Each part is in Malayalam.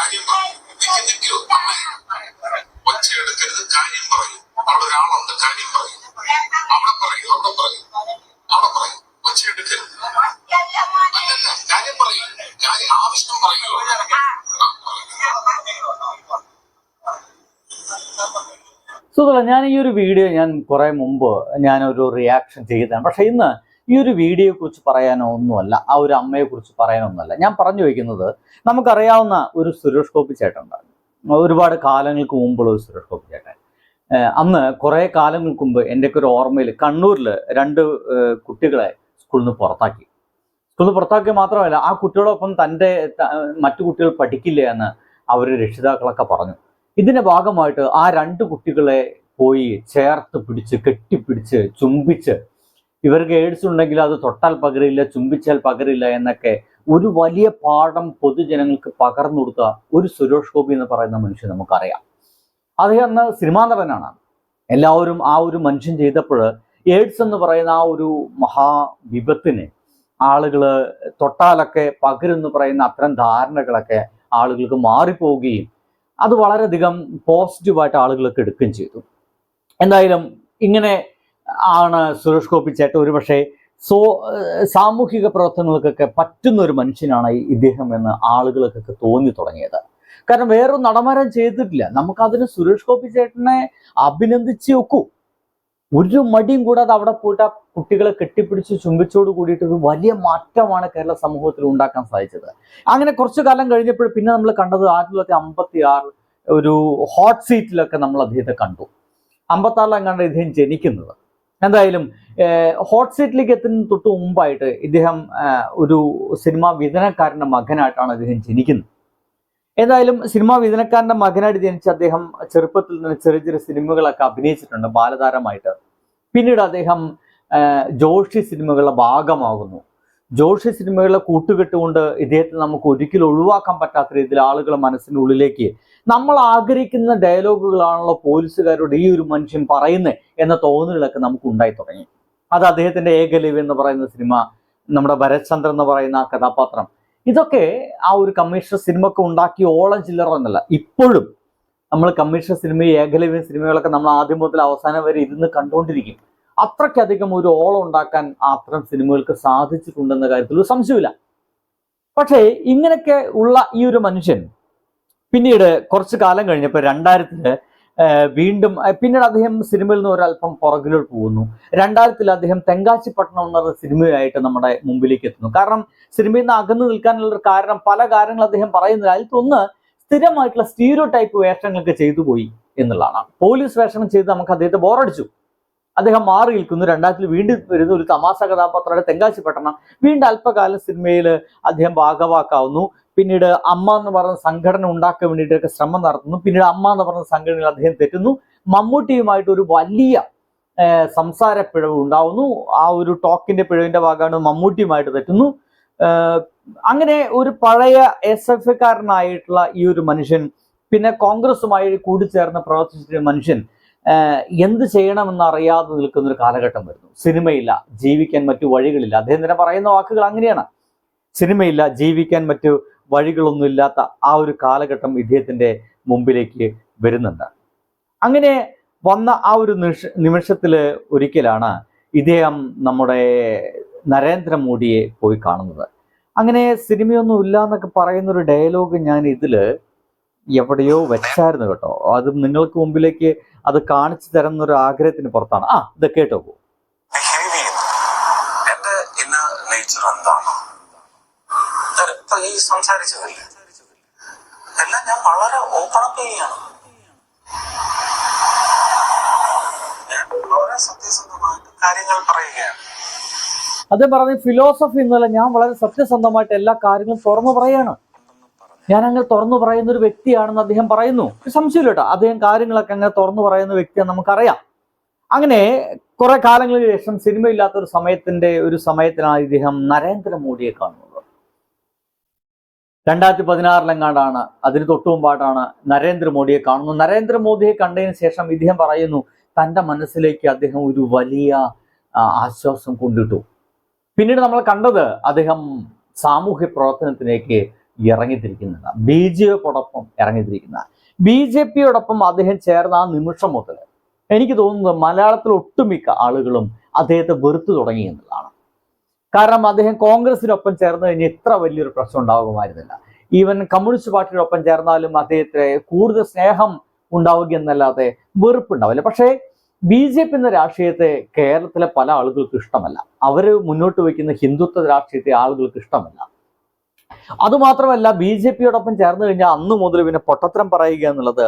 കാര്യം പറയും. എടുക്കരുത് കാര്യം പറയും. അവിടെ ഒരാളുണ്ട്. കാര്യം പറയും. അവിടെ പറയും. അവിടെ പറയും. അവിടെ പറയും. ഒച്ച എടുക്കരുത് അല്ലല്ല. കാര്യം പറയും. കാര്യം ആവശ്യം പറയൂ. സുഹൃത്തുക്കളെ ഞാൻ ഈ ഒരു വീഡിയോ ഞാൻ കുറെ മുമ്പ് ഞാനൊരു റിയാക്ഷൻ ചെയ്തതാണ്. പക്ഷെ ഇന്ന് ഈ ഒരു വീഡിയോയെ കുറിച്ച് പറയാനോ ഒന്നുമല്ല ആ ഒരു അമ്മയെ കുറിച്ച് പറയാനൊന്നുമല്ല ഞാൻ പറഞ്ഞു വയ്ക്കുന്നത് നമുക്കറിയാവുന്ന ഒരു സുരേഷ് ഗോപി ചേട്ടനുണ്ടായിരുന്നു. ഒരുപാട് കാലങ്ങൾക്ക് മുമ്പുള്ള ഒരു സുരേഷ് ഗോപി ചേട്ടൻ. അന്ന് കുറേ കാലങ്ങൾക്ക് മുമ്പ് എന്റെയൊക്കെ ഒരു ഓർമ്മയിൽ കണ്ണൂരിൽ രണ്ട് കുട്ടികളെ സ്കൂളിൽ നിന്ന് പുറത്താക്കി. സ്കൂളിൽ നിന്ന് പുറത്താക്കി മാത്രമല്ല ആ കുട്ടികളോടൊപ്പം തന്റെ മറ്റു കുട്ടികൾ പഠിക്കില്ല എന്ന് അവർ രക്ഷിതാക്കളൊക്കെ പറഞ്ഞു. ഇതിന്റെ ഭാഗമായിട്ട് ആ രണ്ട് കുട്ടികളെ പോയി ചേർത്ത് പിടിച്ച് കെട്ടിപ്പിടിച്ച് ചുംബിച്ച് ഇവർക്ക് എയ്ഡ്സ് ഉണ്ടെങ്കിൽ അത് തൊട്ടാൽ പകരില്ല ചുംബിച്ചാൽ പകരില്ല എന്നൊക്കെ ഒരു വലിയ പാഠം പൊതുജനങ്ങൾക്ക് പകർന്നു കൊടുത്ത ഒരു സുരേഷ് ഗോപി എന്ന് പറയുന്ന മനുഷ്യൻ നമുക്കറിയാം. അദ്ദേഹം അന്ന് സിനിമാ നടനാണ് എല്ലാവരും ആ ഒരു മനുഷ്യൻ ചെയ്തപ്പോൾ എയ്ഡ്സ് എന്ന് പറയുന്ന ആ ഒരു മഹാവിപത്തിനെ ആളുകൾ തൊട്ടാലൊക്കെ പകരെന്ന് പറയുന്ന അത്തരം ധാരണകളൊക്കെ ആളുകൾക്ക് മാറിപ്പോവുകയും അത് വളരെയധികം പോസിറ്റീവായിട്ട് ആളുകളൊക്കെ എടുക്കുകയും ചെയ്തു. എന്തായാലും ഇങ്ങനെ ആണ് സുരേഷ് ഗോപി ചേട്ടൻ. ഒരുപക്ഷെ സോ ഏഹ് സാമൂഹിക പ്രവർത്തനങ്ങൾക്കൊക്കെ പറ്റുന്ന ഒരു മനുഷ്യനാണ് ഇദ്ദേഹം എന്ന് ആളുകൾക്കൊക്കെ തോന്നി തുടങ്ങിയത്. കാരണം വേറൊരു നടമാരം ചെയ്തിട്ടില്ല. നമുക്കതിന് സുരേഷ് ഗോപി ചേട്ടനെ അഭിനന്ദിച്ച് വെക്കൂ. ഒരു മടിയും കൂടാതെ അവിടെ പോയിട്ട് ആ കുട്ടികളെ കെട്ടിപ്പിടിച്ച് ചുംബിച്ചോട് കൂടിയിട്ട് ഒരു വലിയ മാറ്റമാണ് കേരള സമൂഹത്തിൽ ഉണ്ടാക്കാൻ സാധിച്ചത്. അങ്ങനെ കുറച്ചു കാലം കഴിഞ്ഞപ്പോൾ പിന്നെ നമ്മൾ കണ്ടത് ആയിരത്തി തൊള്ളായിരത്തി അമ്പത്തി ആറ് ഒരു ഹോട്ട് സീറ്റിലൊക്കെ നമ്മൾ അദ്ദേഹത്തെ കണ്ടു. അമ്പത്തി ആറിലാണ് ഇദ്ദേഹം ജനിക്കുന്നത്. എന്തായാലും ഹോട്ട് സീറ്റിലേക്ക് എത്തുന്ന തൊട്ട് മുമ്പായിട്ട് ഇദ്ദേഹം ഒരു സിനിമാ വിതരണക്കാരന്റെ മകനായിട്ടാണ് അദ്ദേഹം ജനിക്കുന്നത്. എന്തായാലും സിനിമാ വിതരണക്കാരന്റെ മകനായിട്ട് ജനിച്ച അദ്ദേഹം ചെറുപ്പത്തിൽ നിന്ന് ചെറിയ ചെറിയ സിനിമകളൊക്കെ അഭിനയിച്ചിട്ടുണ്ട് ബാലതാരമായിട്ട്. പിന്നീട് അദ്ദേഹം ജോഷി സിനിമകളുടെ ഭാഗമാകുന്നു. ജോഷി സിനിമകളെ കൂട്ടുകെട്ടുകൊണ്ട് ഇദ്ദേഹത്തെ നമുക്ക് ഒരിക്കലും ഒഴിവാക്കാൻ പറ്റാത്ത രീതിയിൽ ആളുകൾ മനസ്സിന്റെ ഉള്ളിലേക്ക് നമ്മൾ ആഗ്രഹിക്കുന്ന ഡയലോഗുകളാണല്ലോ പോലീസുകാരോട് ഈ ഒരു മനുഷ്യൻ പറയുന്നത് എന്ന തോന്നലുകളൊക്കെ നമുക്ക് ഉണ്ടായി തുടങ്ങി. അത് അദ്ദേഹത്തിന്റെ ഏകലിവ് എന്ന് പറയുന്ന സിനിമ നമ്മുടെ ഭരത്ചന്ദ്രൻ എന്ന് പറയുന്ന ആ കഥാപാത്രം. ഇതൊക്കെ ആ ഒരു കമ്മീഷണർ സിനിമക്ക് ഉണ്ടാക്കിയ ഓളം ചില്ലറ എന്നല്ല. ഇപ്പോഴും നമ്മൾ കമ്മീഷണർ സിനിമ ഏകലവ്യ സിനിമകളൊക്കെ നമ്മൾ ആദ്യം മുതൽ അവസാനം വരെ ഇരുന്ന് കണ്ടുകൊണ്ടിരിക്കും. അത്രയ്ക്കധികം ഒരു ഓളം ഉണ്ടാക്കാൻ അത്തരം സിനിമകൾക്ക് സാധിച്ചിട്ടുണ്ടെന്ന കാര്യത്തിൽ ഒരു സംശയമില്ല പക്ഷേ ഇങ്ങനെയൊക്കെ ഉള്ള ഈ ഒരു മനുഷ്യൻ പിന്നീട് കുറച്ച് കാലം കഴിഞ്ഞപ്പോൾ രണ്ടായിരത്തിൽ ഏഹ് വീണ്ടും പിന്നീട് അദ്ദേഹം സിനിമയിൽ നിന്ന് ഒരല്പം പുറകിലോട്ട് പോകുന്നു. രണ്ടായിരത്തിൽ അദ്ദേഹം തെങ്കാശിപ്പട്ടണം എന്ന സിനിമയായിട്ട് നമ്മുടെ മുമ്പിലേക്ക് എത്തുന്നു. കാരണം സിനിമയിൽ നിന്ന് അകന്നു നിൽക്കാനുള്ള ഒരു കാരണം പല കാര്യങ്ങൾ അദ്ദേഹം പറയുന്നില്ല. അതിൽ ഒന്ന് സ്ഥിരമായിട്ടുള്ള സ്റ്റീരിയോ ടൈപ്പ് വേഷങ്ങളൊക്കെ ചെയ്തു പോയി എന്നുള്ളതാണ്. പോലീസ് വേഷം ചെയ്ത് നമുക്ക് അദ്ദേഹത്തെ ബോറടിച്ചു. അദ്ദേഹം മാറി നിൽക്കുന്നു. രണ്ടായിരത്തിൽ വീണ്ടും വരുന്ന ഒരു തമാശ കഥാപാത്രമാണ് തെങ്കാശിപ്പട്ടണം വീണ്ടും അല്പകാലം സിനിമയിൽ അദ്ദേഹം ഭാഗവാക്കാവുന്നു. പിന്നീട് അമ്മ എന്ന് പറഞ്ഞ സംഘടന ഉണ്ടാക്കാൻ വേണ്ടിയിട്ടൊക്കെ ശ്രമം നടത്തുന്നു. പിന്നീട് അമ്മ എന്ന് പറഞ്ഞ സംഘടനയിൽ അദ്ദേഹം തെറ്റുന്നു. മമ്മൂട്ടിയുമായിട്ട് ഒരു വലിയ സംസാര പിഴവ് ഉണ്ടാവുന്നു. ആ ഒരു ടോക്കിന്റെ പിഴവിന്റെ ഭാഗമാണ് മമ്മൂട്ടിയുമായിട്ട് തെറ്റുന്നു. അങ്ങനെ ഒരു പഴയ എസ് എഫ് കാരനായിട്ടുള്ള ഈ ഒരു മനുഷ്യൻ പിന്നെ കോൺഗ്രസുമായി കൂടിച്ചേർന്ന് പ്രവർത്തിച്ചിട്ടുള്ള മനുഷ്യൻ എന്ത് ചെയ്യണമെന്ന് അറിയാതെ നിൽക്കുന്ന ഒരു കാലഘട്ടം വരുന്നു. സിനിമയില്ല ജീവിക്കാൻ മറ്റു വഴികളില്ല. അദ്ദേഹം തന്നെ പറയുന്ന വാക്കുകൾ അങ്ങനെയാണ്. സിനിമയില്ല ജീവിക്കാൻ മറ്റു വഴികളൊന്നും ഇല്ലാത്ത ആ ഒരു കാലഘട്ടം ഇദ്ദേഹത്തിന്റെ മുമ്പിലേക്ക് വരുന്നുണ്ട്. അങ്ങനെ വന്ന ആ ഒരു നിമിഷ നിമിഷത്തിൽ ഒരിക്കലാണ് ഇദ്ദേഹം നമ്മുടെ നരേന്ദ്രമോദിയെ പോയി കാണുന്നത്. അങ്ങനെ സിനിമയൊന്നും ഇല്ല എന്നൊക്കെ പറയുന്ന ഒരു ഡയലോഗ് ഞാൻ ഇതിൽ എവിടെയോ വെച്ചായിരുന്നു കേട്ടോ. അത് നിങ്ങൾക്ക് മുമ്പിലേക്ക് അത് കാണിച്ചു തരുന്ന ഒരു ആഗ്രഹത്തിന് പുറത്താണ്. ആ ഇത് കേട്ടോ. പോ സംസാരിച്ചതല്ലേ? എല്ലാം ഞാൻ വളരെ ഓപ്പൺ അപ്പ് ചെയ്യാണ് വളരെ സത്യസന്ധമായിട്ട് കാര്യങ്ങൾ പറയുകയാണ്. അദ്ദേഹം പറഞ്ഞ ഫിലോസഫി എന്നല്ല ഞാൻ വളരെ സത്യസന്ധമായിട്ട് എല്ലാ കാര്യങ്ങളും തുറന്നു പറയാണ് ഞാൻ അങ്ങനെ തുറന്നു പറയുന്ന ഒരു വ്യക്തിയാണെന്ന് അദ്ദേഹം പറയുന്നു. സംശയമില്ല കേട്ടോ. അദ്ദേഹം കാര്യങ്ങളൊക്കെ അങ്ങനെ തുറന്നു പറയുന്ന വ്യക്തിയാണ് നമുക്കറിയാം. അങ്ങനെ കുറെ കാലങ്ങൾക്ക് ശേഷം സിനിമയില്ലാത്ത ഒരു സമയത്തിന്റെ ഒരു സമയത്തിനാണ് ഇദ്ദേഹം നരേന്ദ്രമോദിയെ കാണുന്നത്. രണ്ടായിരത്തി പതിനാറിലെങ്ങാണ്ടാണ് അതിന് തൊട്ടു മുമ്പായിട്ടാണ് നരേന്ദ്രമോദിയെ കാണുന്നത്. നരേന്ദ്രമോദിയെ കണ്ടതിന് ശേഷം ഇദ്ദേഹം പറയുന്നു തന്റെ മനസ്സിലേക്ക് അദ്ദേഹം ഒരു വലിയ ആശ്വാസം കൊണ്ടിട്ടു. പിന്നീട് നമ്മൾ കണ്ടത് അദ്ദേഹം സാമൂഹ്യ പ്രവർത്തനത്തിലേക്ക് ഇറങ്ങിത്തിരിക്കുന്നില്ല ബി ജെ പിയോടൊപ്പം ഇറങ്ങിത്തിരിക്കുന്ന ബി ജെ പിയോടൊപ്പം അദ്ദേഹം ചേർന്ന ആ നിമിഷം മുതൽ എനിക്ക് തോന്നുന്നത് മലയാളത്തിൽ ഒട്ടുമിക്ക ആളുകളും അദ്ദേഹത്തെ വെറുത്തു തുടങ്ങി എന്നുള്ളതാണ്. കാരണം അദ്ദേഹം കോൺഗ്രസിനൊപ്പം ചേർന്ന് കഴിഞ്ഞാൽ ഇത്ര വലിയൊരു പ്രശ്നം ഉണ്ടാകുമായിരുന്നില്ല. ഈവൻ കമ്മ്യൂണിസ്റ്റ് പാർട്ടിയോടൊപ്പം ചേർന്നാലും അദ്ദേഹത്തെ കൂടുതൽ സ്നേഹം ഉണ്ടാവുക എന്നല്ലാതെ വെറുപ്പുണ്ടാവില്ല. പക്ഷേ ബി ജെ പി എന്ന രാഷ്ട്രീയത്തെ കേരളത്തിലെ പല ആളുകൾക്ക് ഇഷ്ടമല്ല. അവർ മുന്നോട്ട് വയ്ക്കുന്ന ഹിന്ദുത്വ രാഷ്ട്രീയത്തെ ആളുകൾക്ക് ഇഷ്ടമല്ല. അതുമാത്രമല്ല ബി ജെ പിയോടൊപ്പം ചേർന്ന് കഴിഞ്ഞാൽ അന്ന് മുതൽ പിന്നെ പൊട്ടത്തരം പറയുക എന്നുള്ളത്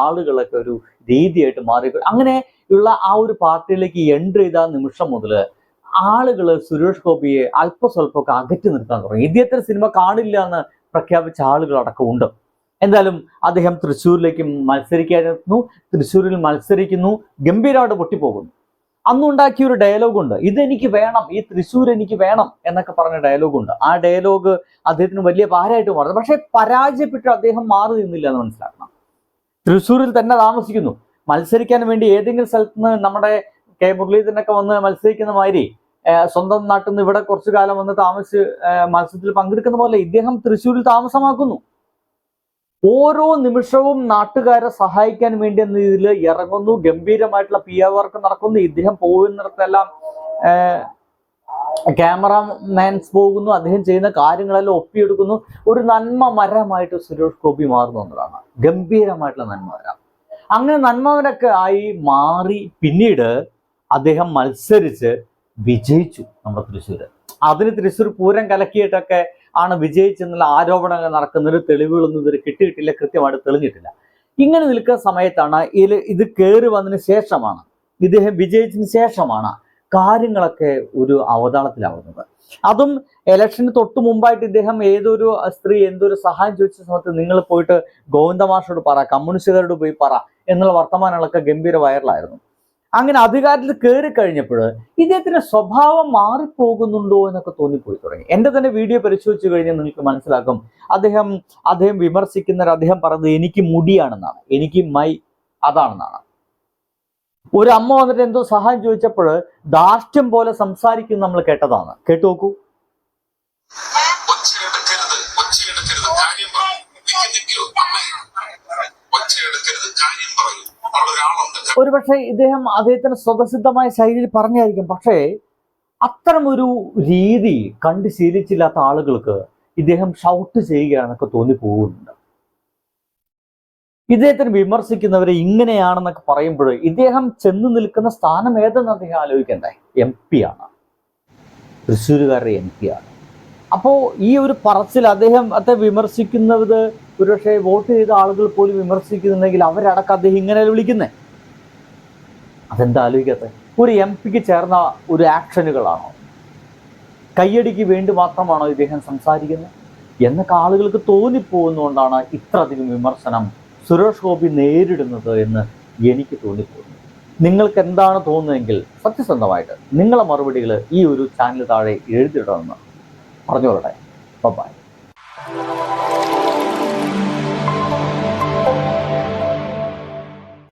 ആളുകളൊക്കെ ഒരു രീതിയായിട്ട് മാറി. അങ്ങനെ ഉള്ള ആ ഒരു പാർട്ടിയിലേക്ക് എൻട്രി ചെയ്ത നിമിഷം മുതൽ ആളുകൾ സുരേഷ് ഗോപിയെ അല്പസ്വല്പമൊക്കെ അകറ്റി നിർത്താൻ തുടങ്ങി. ഇദ്ദേഹത്തിന് സിനിമ കാണില്ല എന്ന് പ്രഖ്യാപിച്ച ആളുകൾ അടക്കം ഉണ്ട്. എന്തായാലും അദ്ദേഹം തൃശ്ശൂരിലേക്ക് മത്സരിക്കാനെത്തുന്നു തൃശ്ശൂരിൽ മത്സരിക്കുന്നു. ഗംഭീരമായിട്ട് പൊട്ടിപ്പോകുന്നു. അന്നുണ്ടാക്കിയ ഒരു ഡയലോഗ് ഉണ്ട്. ഇതെനിക്ക് വേണം ഈ തൃശ്ശൂർ എനിക്ക് വേണം എന്നൊക്കെ പറഞ്ഞ ഡയലോഗ് ഉണ്ട്. ആ ഡയലോഗ് അദ്ദേഹത്തിന് വലിയ ഭാരമായിട്ട് മാറുന്നു. പക്ഷേ പരാജയപ്പെട്ട് അദ്ദേഹം മാറി നിന്നില്ല എന്ന് മനസ്സിലാക്കണം. തൃശ്ശൂരിൽ തന്നെ താമസിക്കുന്നു. മത്സരിക്കാൻ വേണ്ടി ഏതെങ്കിലും സ്ഥലത്ത് നിന്ന് നമ്മുടെ കെ മുരളീധരനൊക്കെ വന്ന് മത്സരിക്കുന്ന മാതിരി സ്വന്തം നാട്ടിൽ നിന്ന് ഇവിടെ കുറച്ചു കാലം വന്ന് താമസിച്ച് മത്സരത്തിൽ പങ്കെടുക്കുന്ന പോലെ ഇദ്ദേഹം തൃശ്ശൂരിൽ താമസമാക്കുന്നു. ഓരോ നിമിഷവും നാട്ടുകാരെ സഹായിക്കാൻ വേണ്ടി എന്ന രീതിയിൽ ഇറങ്ങുന്നു. ഗംഭീരമായിട്ടുള്ള പി ആർ വർക്ക് നടക്കുന്നു. ഇദ്ദേഹം പോകുന്നിടത്തെല്ലാം ക്യാമറമാൻസ് പോകുന്നു. അദ്ദേഹം ചെയ്യുന്ന കാര്യങ്ങളെല്ലാം ഒപ്പിയെടുക്കുന്നു. ഒരു നന്മ മരമായിട്ട് സുരേഷ് ഗോപി മാറുന്നു എന്നതാണ് ഗംഭീരമായിട്ടുള്ള നന്മ മരം. അങ്ങനെ നന്മവരൊക്കെ ആയി മാറി പിന്നീട് അദ്ദേഹം മത്സരിച്ച് വിജയിച്ചു നമ്മുടെ തൃശ്ശൂര്. അതിന് തൃശ്ശൂർ പൂരം കലക്കിയിട്ടൊക്കെ ആണ് വിജയിച്ചെന്നുള്ള ആരോപണങ്ങൾ നടക്കുന്നതിന് തെളിവുകളൊന്നും ഇതുവരെ കിട്ടിയിട്ടില്ല കൃത്യമായിട്ട് തെളിഞ്ഞിട്ടില്ല. ഇങ്ങനെ നിൽക്കുന്ന സമയത്താണ് ഇതിൽ ഇത് കയറി വന്നതിന് ശേഷമാണ് ഇദ്ദേഹം വിജയിച്ചതിന് ശേഷമാണ് കാര്യങ്ങളൊക്കെ ഒരു അവതാളത്തിലാവുന്നത്. അതും ഇലക്ഷന് തൊട്ട് മുമ്പായിട്ട് ഇദ്ദേഹം ഏതൊരു സ്ത്രീ എന്തൊരു സഹായം ചോദിച്ച സമയത്ത് നിങ്ങൾ പോയിട്ട് ഗോവിന്ദമാഷോട് പറ കമ്മ്യൂണിസ്റ്റുകാരോട് പോയി പറ എന്നുള്ള വർത്തമാനങ്ങളൊക്കെ ഗംഭീര വൈറലായിരുന്നു അങ്ങനെ അധികാരത്തിൽ കയറി കഴിഞ്ഞപ്പോൾ ഇദ്ദേഹത്തിന്റെ സ്വഭാവം മാറിപ്പോകുന്നുണ്ടോ എന്നൊക്കെ തോന്നിപ്പോയി തുടങ്ങി. എന്റെ തന്നെ വീഡിയോ പരിശോധിച്ചു കഴിഞ്ഞാൽ നിങ്ങൾക്ക് മനസ്സിലാക്കും. അദ്ദേഹം അദ്ദേഹം വിമർശിക്കുന്നവർ അദ്ദേഹം പറഞ്ഞത് എനിക്ക് മുടിയാണെന്നാണ്. എനിക്ക് മൈ അതാണെന്നാണ്. ഒരു അമ്മ വന്നിട്ട് എന്തോ സഹായം ചോദിച്ചപ്പോൾ ദാർഷ്ട്യം പോലെ സംസാരിക്കും നമ്മൾ കേട്ടതാണ്. കേട്ടു നോക്കൂ. കാര്യം ഒരുപക്ഷെ ഇദ്ദേഹം അദ്ദേഹത്തിന് സ്വതസിദ്ധമായ ശൈലിയിൽ പറഞ്ഞായിരിക്കും. പക്ഷേ അത്തരമൊരു രീതി കണ്ട് ശീലിച്ചില്ലാത്ത ആളുകൾക്ക് ഇദ്ദേഹം ഷൗട്ട് ചെയ്യുകയാണെന്നൊക്കെ തോന്നിപ്പോകുന്നുണ്ട് ഇദ്ദേഹത്തിന് വിമർശിക്കുന്നവരെ ഇങ്ങനെയാണെന്നൊക്കെ പറയുമ്പോൾ ഇദ്ദേഹം ചെന്ന് നിൽക്കുന്ന സ്ഥാനം ഏതെന്ന് അദ്ദേഹം ആലോചിക്കണ്ടേ? എം പി ആണ്. തൃശ്ശൂരുകാരുടെ എം പി ആണ്. അപ്പോൾ ഈ ഒരു പറച്ചിൽ അദ്ദേഹം അത്തെ വിമർശിക്കുന്നത് ഒരുപക്ഷെ വോട്ട് ചെയ്ത ആളുകൾ പോലും വിമർശിക്കുന്നുണ്ടെങ്കിൽ അവരടക്കം അദ്ദേഹം ഇങ്ങനെ വിളിക്കുന്നേ? അതെന്താ ആലോചിക്കാത്ത ഒരു എം പിക്ക് ചേർന്ന ഒരു ആക്ഷനുകളാണോ? കയ്യടിക്ക് വേണ്ടി മാത്രമാണോ ഇദ്ദേഹം സംസാരിക്കുന്നത്? എന്നൊക്കെ ആളുകൾക്ക് തോന്നിപ്പോകുന്നതുകൊണ്ടാണ് ഇത്രയധികം വിമർശനം സുരേഷ് ഗോപി നേരിടുന്നത് എന്ന് എനിക്ക് തോന്നിപ്പോകുന്നു നിങ്ങൾക്ക് എന്താണ് തോന്നുന്നതെങ്കിൽ സത്യസന്ധമായിട്ട് നിങ്ങളെ മറുപടികൾ ഈ ഒരു ചാനൽ താഴെ എഴുതിയിടണമെന്ന് പറഞ്ഞോളട്ടെ ബൈ